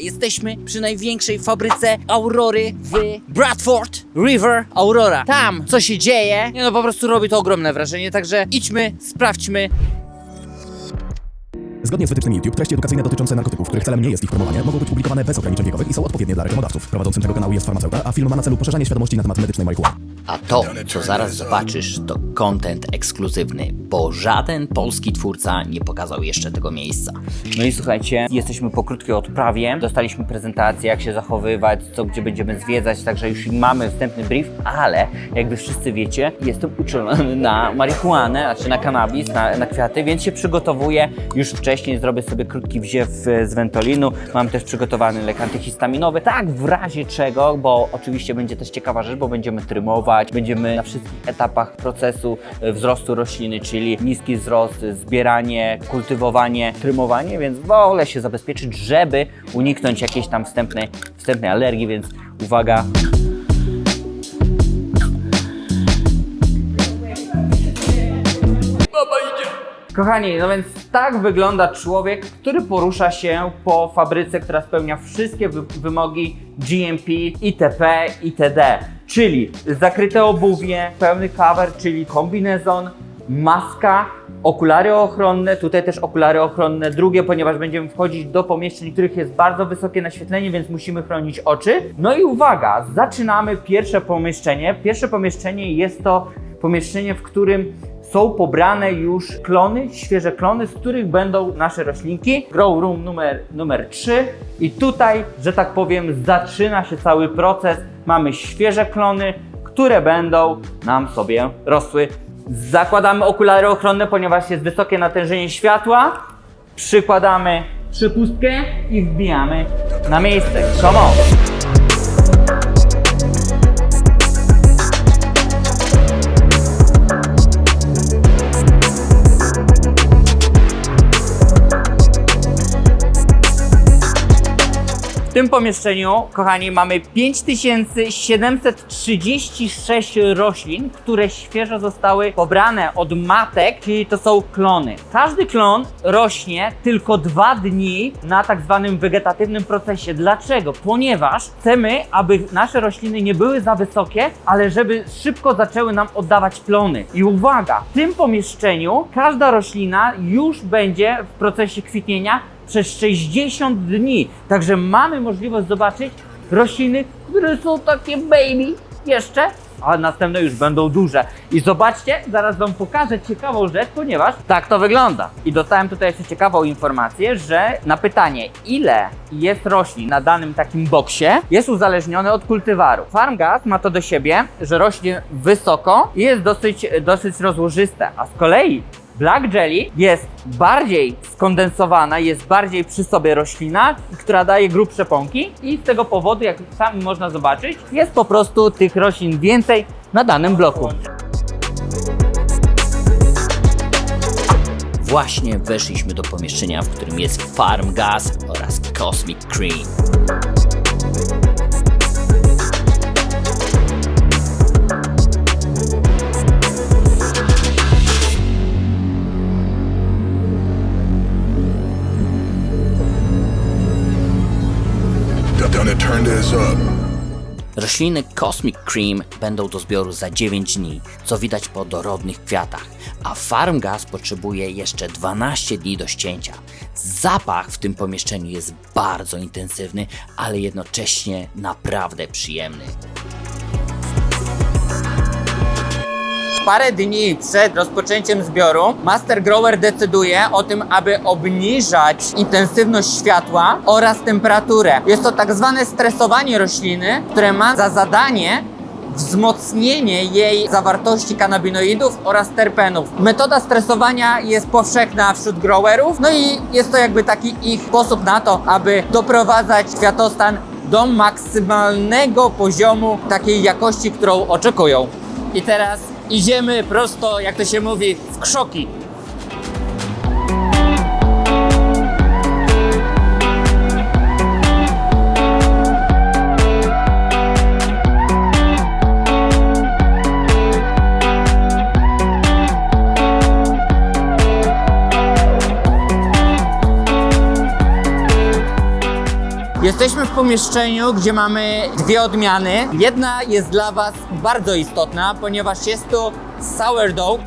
Jesteśmy przy największej fabryce Aurory w Bradford River Aurora. Tam, co się dzieje, nie no po prostu robi to ogromne wrażenie, także idźmy, sprawdźmy. Zgodnie z wytycznymi YouTube, treści edukacyjne dotyczące narkotyków, których celem nie jest ich promowanie, mogą być publikowane bez ograniczeń wiekowych i są odpowiednie dla reklamodawców. Prowadzącym tego kanału jest farmaceuta, a film ma na celu poszerzanie świadomości na temat medycznej marihuany. A to, co zaraz zobaczysz, to content ekskluzywny, bo żaden polski twórca nie pokazał jeszcze tego miejsca. No i słuchajcie, jesteśmy po krótkiej odprawie, dostaliśmy prezentację, jak się zachowywać, co gdzie będziemy zwiedzać, także już mamy wstępny brief, ale jak wy wszyscy wiecie, jestem uczulony na marihuanę, znaczy na kanabis, na, na kwiaty, więc się przygotowuję. Już wcześniej, zrobię sobie krótki wziew e, z wentolinu, mam też przygotowany lek antyhistaminowy, tak w razie czego, bo oczywiście będzie też ciekawa rzecz, bo będziemy trymować, będziemy na wszystkich etapach procesu e, wzrostu rośliny, czyli niski wzrost, zbieranie, kultywowanie, trymowanie, więc wolę się zabezpieczyć, żeby uniknąć jakiejś tam wstępnej, wstępnej alergii, więc uwaga. Kochani, no więc tak wygląda człowiek, który porusza się po fabryce, która spełnia wszystkie wy wymogi GMP, ITP, itd. Czyli zakryte obuwie, pełny cover, czyli kombinezon, maska, okulary ochronne, tutaj też okulary ochronne, drugie, ponieważ będziemy wchodzić do pomieszczeń, których jest bardzo wysokie naświetlenie, więc musimy chronić oczy. No i uwaga, zaczynamy pierwsze pomieszczenie. Pierwsze pomieszczenie jest to pomieszczenie, w którym są pobrane już klony, świeże klony, z których będą nasze roślinki. Grow Room numer, numer 3 i tutaj, że tak powiem, zaczyna się cały proces. Mamy świeże klony, które będą nam sobie rosły. Zakładamy okulary ochronne, ponieważ jest wysokie natężenie światła. Przykładamy przypustkę i wbijamy na miejsce. Come on! Tym pomieszczeniu, kochani, mamy 5736 roślin, które świeżo zostały pobrane od matek, czyli to są klony. Każdy klon rośnie tylko dwa dni na tak zwanym wegetatywnym procesie. Dlaczego? Ponieważ chcemy, aby nasze rośliny nie były za wysokie, ale żeby szybko zaczęły nam oddawać plony. I uwaga, w tym pomieszczeniu każda roślina już będzie w procesie kwitnienia przez 60 dni. Także mamy możliwość zobaczyć rośliny, które są takie baby jeszcze, a następne już będą duże. I zobaczcie, zaraz Wam pokażę ciekawą rzecz, ponieważ tak to wygląda. I dostałem tutaj jeszcze ciekawą informację, że na pytanie, ile jest roślin na danym takim boksie, jest uzależnione od kultywaru. Farmgas ma to do siebie, że rośnie wysoko i jest dosyć, dosyć rozłożyste, a z kolei Black Jelly jest bardziej skondensowana, jest bardziej przy sobie roślina, która daje grubsze pąki i z tego powodu, jak sami można zobaczyć, jest po prostu tych roślin więcej na danym bloku. Właśnie weszliśmy do pomieszczenia, w którym jest Farm Gas oraz Cosmic Cream. Rośliny Cosmic Cream będą do zbioru za 9 dni, co widać po dorodnych kwiatach, a Farm Gas potrzebuje jeszcze 12 dni do ścięcia. Zapach w tym pomieszczeniu jest bardzo intensywny, ale jednocześnie naprawdę przyjemny. Parę dni przed rozpoczęciem zbioru Master Grower decyduje o tym, aby obniżać intensywność światła oraz temperaturę. Jest to tak zwane stresowanie rośliny, które ma za zadanie wzmocnienie jej zawartości kanabinoidów oraz terpenów. Metoda stresowania jest powszechna wśród growerów, no i jest to jakby taki ich sposób na to, aby doprowadzać kwiatostan do maksymalnego poziomu takiej jakości, którą oczekują. I teraz idziemy prosto, jak to się mówi, w krzoki. Pomieszczeniu, gdzie mamy dwie odmiany. Jedna jest dla Was bardzo istotna, ponieważ jest to sourdough.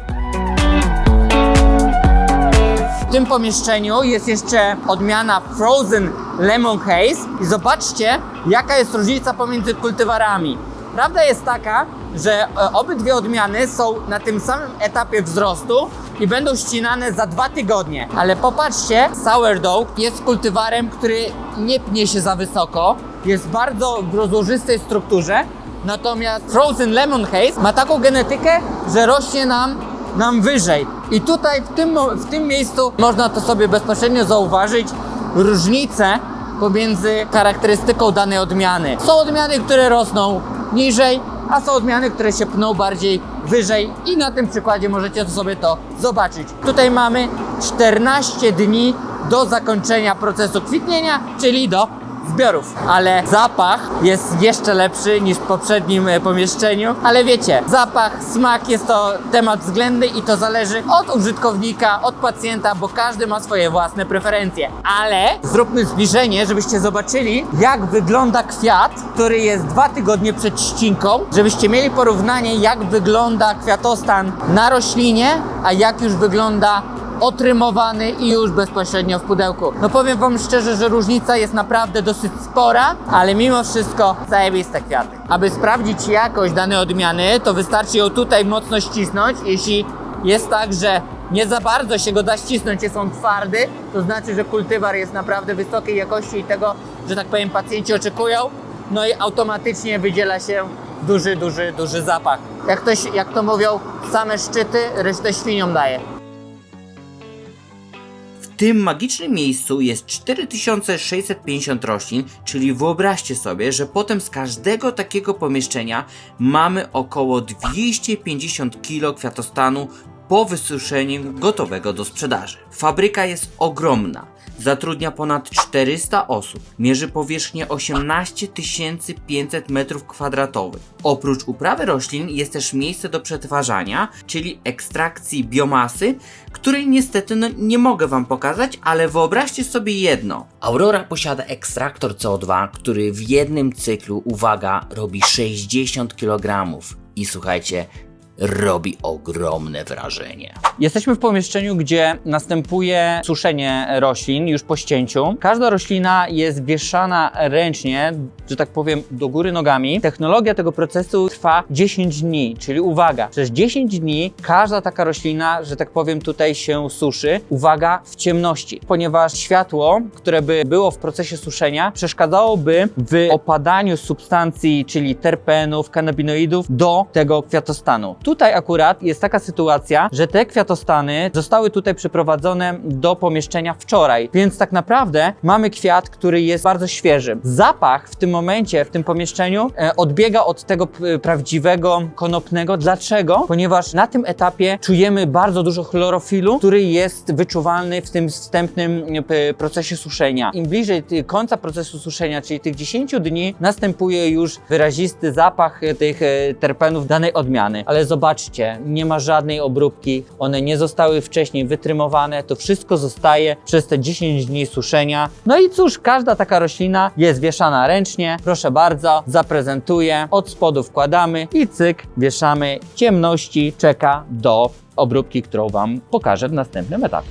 W tym pomieszczeniu jest jeszcze odmiana Frozen Lemon Haze i zobaczcie, jaka jest różnica pomiędzy kultywarami. Prawda jest taka, że e, obydwie odmiany są na tym samym etapie wzrostu i będą ścinane za dwa tygodnie. Ale popatrzcie, sourdough jest kultywarem, który nie pnie się za wysoko, jest bardzo w rozłożystej strukturze, natomiast Frozen Lemon Haze ma taką genetykę, że rośnie nam nam wyżej. I tutaj w tym, w tym miejscu można to sobie bezpośrednio zauważyć różnicę pomiędzy charakterystyką danej odmiany. Są odmiany, które rosną niżej, a są odmiany, które się pną bardziej wyżej i na tym przykładzie możecie sobie to zobaczyć. Tutaj mamy 14 dni do zakończenia procesu kwitnienia, czyli do zbiorów, ale zapach jest jeszcze lepszy niż w poprzednim e, pomieszczeniu. Ale wiecie, zapach, smak jest to temat względny i to zależy od użytkownika, od pacjenta, bo każdy ma swoje własne preferencje. Ale zróbmy zbliżenie, żebyście zobaczyli, jak wygląda kwiat, który jest dwa tygodnie przed ścinką, żebyście mieli porównanie, jak wygląda kwiatostan na roślinie, a jak już wygląda otrymowany i już bezpośrednio w pudełku. No powiem wam szczerze, że różnica jest naprawdę dosyć spora, ale mimo wszystko zajebiste kwiaty. Aby sprawdzić jakość danej odmiany, to wystarczy ją tutaj mocno ścisnąć. Jeśli jest tak, że nie za bardzo się go da ścisnąć, jest on twardy, to znaczy, że kultywar jest naprawdę wysokiej jakości i tego, że tak powiem, pacjenci oczekują. No i automatycznie wydziela się duży, duży, duży zapach. Jak, to, jak to mówią, same szczyty, resztę świniom daje. Tym magicznym miejscu jest 4650 roślin, czyli wyobraźcie sobie, że potem z każdego takiego pomieszczenia mamy około 250 kg kwiatostanu po wysuszeniu gotowego do sprzedaży. Fabryka jest ogromna. Zatrudnia ponad 400 osób. Mierzy powierzchnię 18 500 m2. Oprócz uprawy roślin jest też miejsce do przetwarzania, czyli ekstrakcji biomasy, której niestety no, nie mogę Wam pokazać, ale wyobraźcie sobie jedno. Aurora posiada ekstraktor CO2, który w jednym cyklu, uwaga, robi 60 kg. I słuchajcie, robi ogromne wrażenie. Jesteśmy w pomieszczeniu, gdzie następuje suszenie roślin już po ścięciu. Każda roślina jest wieszana ręcznie, że tak powiem, do góry nogami. Technologia tego procesu trwa 10 dni, czyli uwaga, przez 10 dni każda taka roślina, że tak powiem, tutaj się suszy. Uwaga, w ciemności, ponieważ światło, które by było w procesie suszenia, przeszkadzałoby w opadaniu substancji, czyli terpenów, kanabinoidów do tego kwiatostanu. Tutaj akurat jest taka sytuacja, że te kwiatostany zostały tutaj przyprowadzone do pomieszczenia wczoraj, więc tak naprawdę mamy kwiat, który jest bardzo świeży. Zapach w tym momencie, w tym pomieszczeniu e, odbiega od tego prawdziwego konopnego. Dlaczego? Ponieważ na tym etapie czujemy bardzo dużo chlorofilu, który jest wyczuwalny w tym wstępnym e, procesie suszenia. Im bliżej końca procesu suszenia, czyli tych 10 dni, następuje już wyrazisty zapach e, tych terpenów danej odmiany. Ale zobaczcie, nie ma żadnej obróbki, one nie zostały wcześniej wytrymowane, to wszystko zostaje przez te 10 dni suszenia. No i cóż, każda taka roślina jest wieszana ręcznie. Proszę bardzo, zaprezentuję, od spodu wkładamy i cyk, wieszamy. Ciemności czeka do obróbki, którą Wam pokażę w następnym etapie.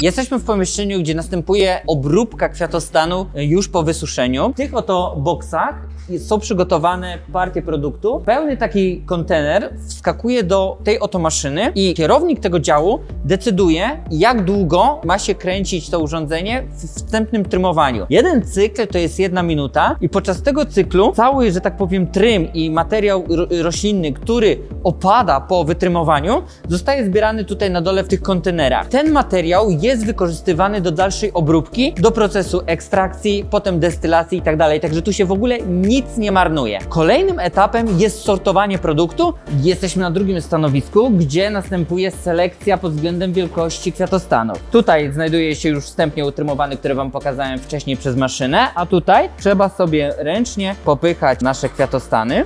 Jesteśmy w pomieszczeniu, gdzie następuje obróbka kwiatostanu już po wysuszeniu. W tych oto boksach są przygotowane partie produktu. Pełny taki kontener wskakuje do tej oto maszyny i kierownik tego działu decyduje, jak długo ma się kręcić to urządzenie w wstępnym trymowaniu. Jeden cykl to jest jedna minuta i podczas tego cyklu cały, że tak powiem, trym i materiał ro- roślinny, który opada po wytrymowaniu, zostaje zbierany tutaj na dole w tych kontenerach. Ten materiał jest wykorzystywany do dalszej obróbki, do procesu ekstrakcji, potem destylacji i tak dalej. Także tu się w ogóle nic nie marnuje. Kolejnym etapem jest sortowanie produktu. Jesteśmy na drugim stanowisku, gdzie następuje selekcja pod względem wielkości kwiatostanów. Tutaj znajduje się już wstępnie utrymowany, który Wam pokazałem wcześniej przez maszynę, a tutaj trzeba sobie ręcznie popychać nasze kwiatostany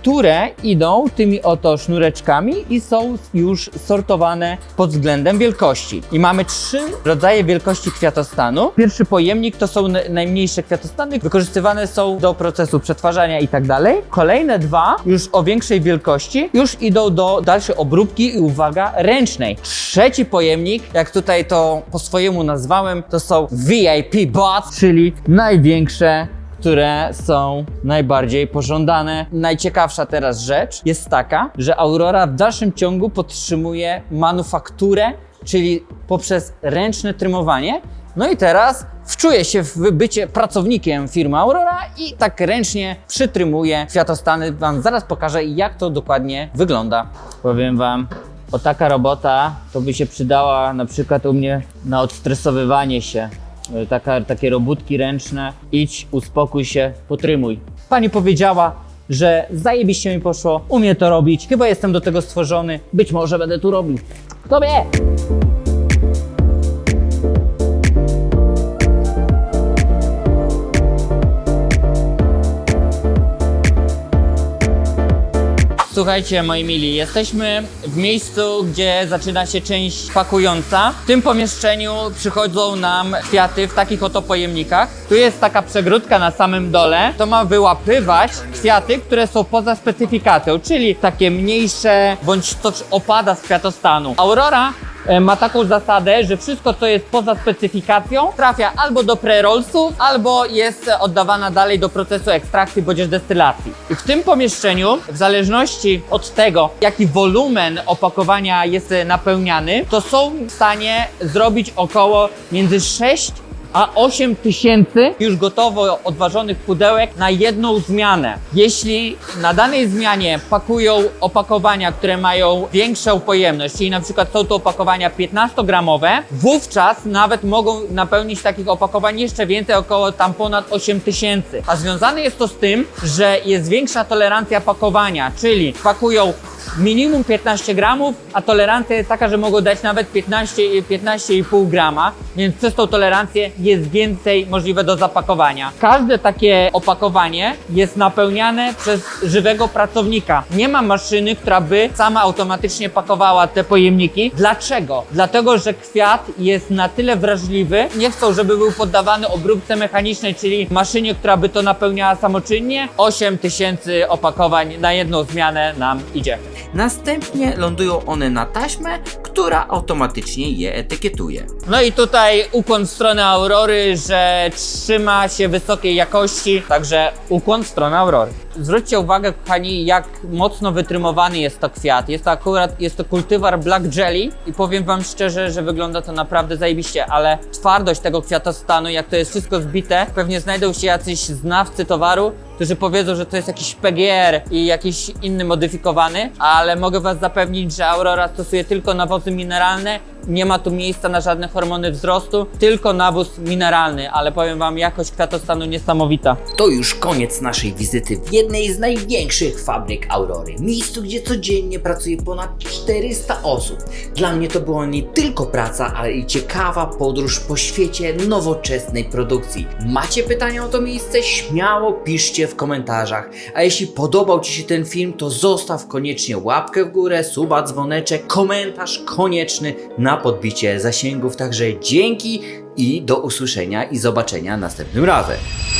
które idą tymi oto sznureczkami i są już sortowane pod względem wielkości. I mamy trzy rodzaje wielkości kwiatostanu. Pierwszy pojemnik to są najmniejsze kwiatostany, wykorzystywane są do procesu przetwarzania i tak dalej. Kolejne dwa, już o większej wielkości, już idą do dalszej obróbki i uwaga, ręcznej. Trzeci pojemnik, jak tutaj to po swojemu nazwałem, to są VIP bots, czyli największe które są najbardziej pożądane. Najciekawsza teraz rzecz jest taka, że Aurora w dalszym ciągu podtrzymuje manufakturę, czyli poprzez ręczne trymowanie. No i teraz wczuję się w bycie pracownikiem firmy Aurora i tak ręcznie przytrymuje kwiatostany. Wam zaraz pokażę, jak to dokładnie wygląda. Powiem Wam, o taka robota to by się przydała na przykład u mnie na odstresowywanie się. E, Taka, takie robótki ręczne. Idź, uspokój się, potrymuj. Pani powiedziała, że zajebiście mi poszło, umie to robić, chyba jestem do tego stworzony, być może będę tu robił. Kto wie? Słuchajcie, moi mili, jesteśmy w miejscu, gdzie zaczyna się część pakująca. W tym pomieszczeniu przychodzą nam kwiaty w takich oto pojemnikach. Tu jest taka przegródka na samym dole. To ma wyłapywać kwiaty, które są poza specyfikacją, czyli takie mniejsze, bądź to opada z kwiatostanu. Aurora ma taką zasadę, że wszystko, co jest poza specyfikacją, trafia albo do pre-rollsów, albo jest oddawana dalej do procesu ekstrakcji bądź destylacji. I w tym pomieszczeniu, w zależności od tego, jaki wolumen opakowania jest e, napełniany, to są w stanie zrobić około między 6 a 8 tysięcy już gotowo odważonych pudełek na jedną zmianę. Jeśli na danej zmianie pakują opakowania, które mają większą pojemność, czyli na przykład są to opakowania 15-gramowe, wówczas nawet mogą napełnić takich opakowań jeszcze więcej, około tam ponad 8 tysięcy. A związane jest to z tym, że jest większa tolerancja pakowania, czyli pakują minimum 15 gramów, a tolerancja jest taka, że mogą dać nawet 15, 15,5 grama, więc przez tą tolerancję jest więcej możliwe do zapakowania. Każde takie opakowanie jest napełniane przez żywego pracownika. Nie ma maszyny, która by sama automatycznie pakowała te pojemniki. Dlaczego? Dlatego, że kwiat jest na tyle wrażliwy, nie chcą, żeby był poddawany obróbce mechanicznej, czyli maszynie, która by to napełniała samoczynnie. 8 tysięcy opakowań na jedną zmianę nam idzie. Następnie lądują one na taśmę, która automatycznie je etykietuje. No i tutaj ukłon w stronę Aurory, że trzyma się wysokiej jakości, także ukłon w stronę Aurory. Zwróćcie uwagę, kochani, jak mocno wytrymowany jest to kwiat. Jest to akurat, jest to kultywar Black Jelly i powiem wam szczerze, że wygląda to naprawdę zajebiście, ale twardość tego kwiatostanu, jak to jest wszystko zbite, pewnie znajdą się jacyś znawcy towaru, którzy powiedzą, że to jest jakiś PGR i jakiś inny modyfikowany, ale mogę was zapewnić, że Aurora stosuje tylko nawozy mineralne, nie ma tu miejsca na żadne hormony wzrostu, tylko nawóz mineralny, ale powiem wam, jakość kwiatostanu niesamowita. To już koniec naszej wizyty w jednej z największych fabryk Aurory. Miejscu, gdzie codziennie pracuje ponad 400 osób. Dla mnie to była nie tylko praca, ale i ciekawa podróż po świecie nowoczesnej produkcji. Macie pytania o to miejsce? Śmiało piszcie w komentarzach. A jeśli podobał Ci się ten film, to zostaw koniecznie łapkę w górę, suba, dzwoneczek, komentarz konieczny na podbicie zasięgów. Także dzięki i do usłyszenia i zobaczenia następnym razem.